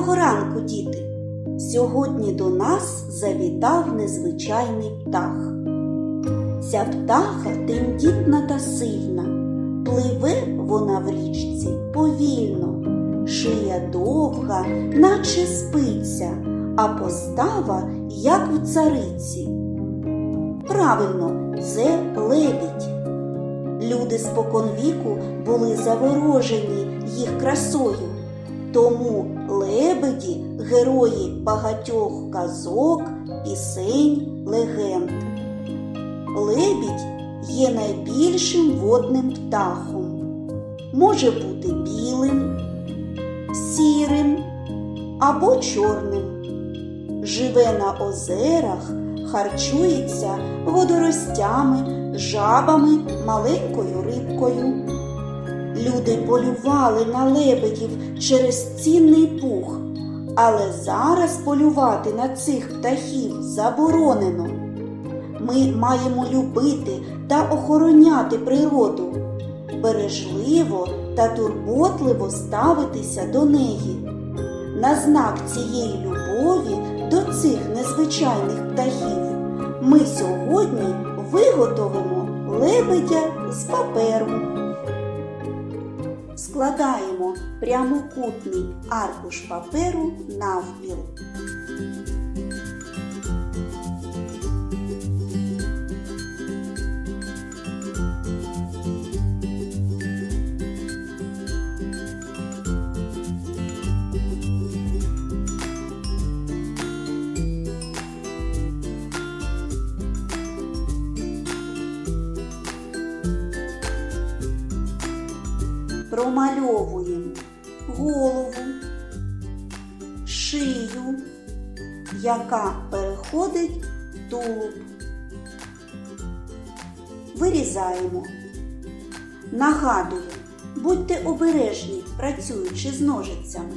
Доброго ранку, діти! Сьогодні до нас завітав незвичайний птах. Ця птаха тендітна та сильна, пливе вона в річці повільно, шия довга, наче спиця, а постава, як в цариці. Правильно, це лебідь. Люди споконвіку були заворожені їх красою. Тому лебеді герої багатьох казок, пісень, легенд. Лебідь є найбільшим водним птахом. Може бути білим, сірим або чорним. Живе на озерах, харчується водоростями, жабами, маленькою рибкою. Люди полювали на лебедів через цінний пух, але зараз полювати на цих птахів заборонено. Ми маємо любити та охороняти природу, бережливо та турботливо ставитися до неї. На знак цієї любові до цих незвичайних птахів ми сьогодні виготовимо лебедя з паперу. Складаємо прямокутний аркуш паперу навпіл. Промальовуємо голову, шию, яка переходить в тулуб. Вирізаємо. Нагадую, будьте обережні, працюючи з ножицями.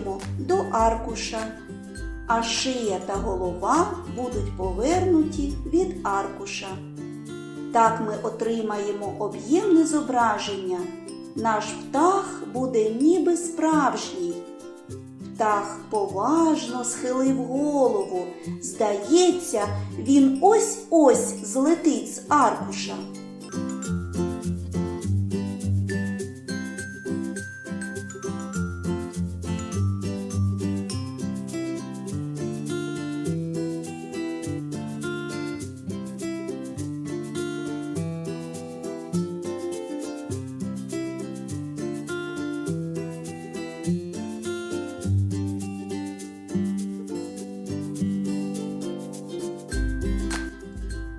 Приклеїмо до аркуша, а шия та голова будуть повернуті від аркуша. Так ми отримаємо об'ємне зображення. Наш птах буде ніби справжній. Птах поважно схилив голову. Здається, він ось-ось злетить з аркуша.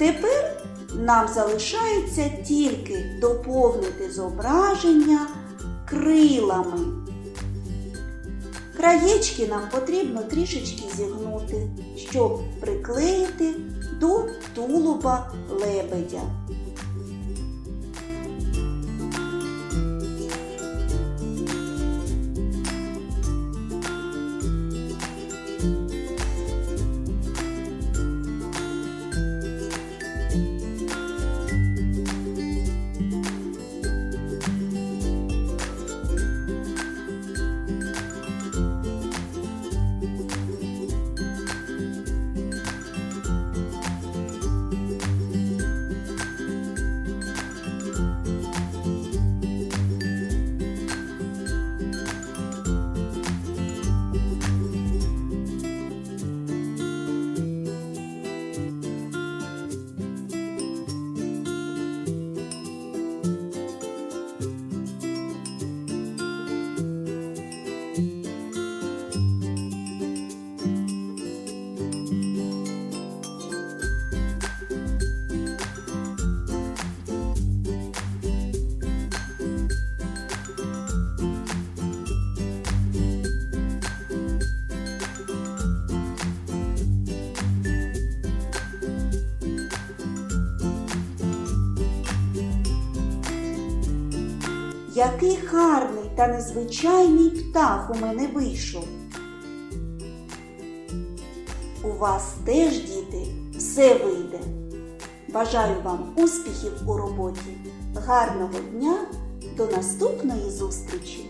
Тепер нам залишається тільки доповнити зображення крилами. Краєчки нам потрібно трішечки зігнути, щоб приклеїти до тулуба лебедя. Який гарний та незвичайний птах у мене вийшов. У вас теж, діти, все вийде. Бажаю вам успіхів у роботі, гарного дня, до наступної зустрічі!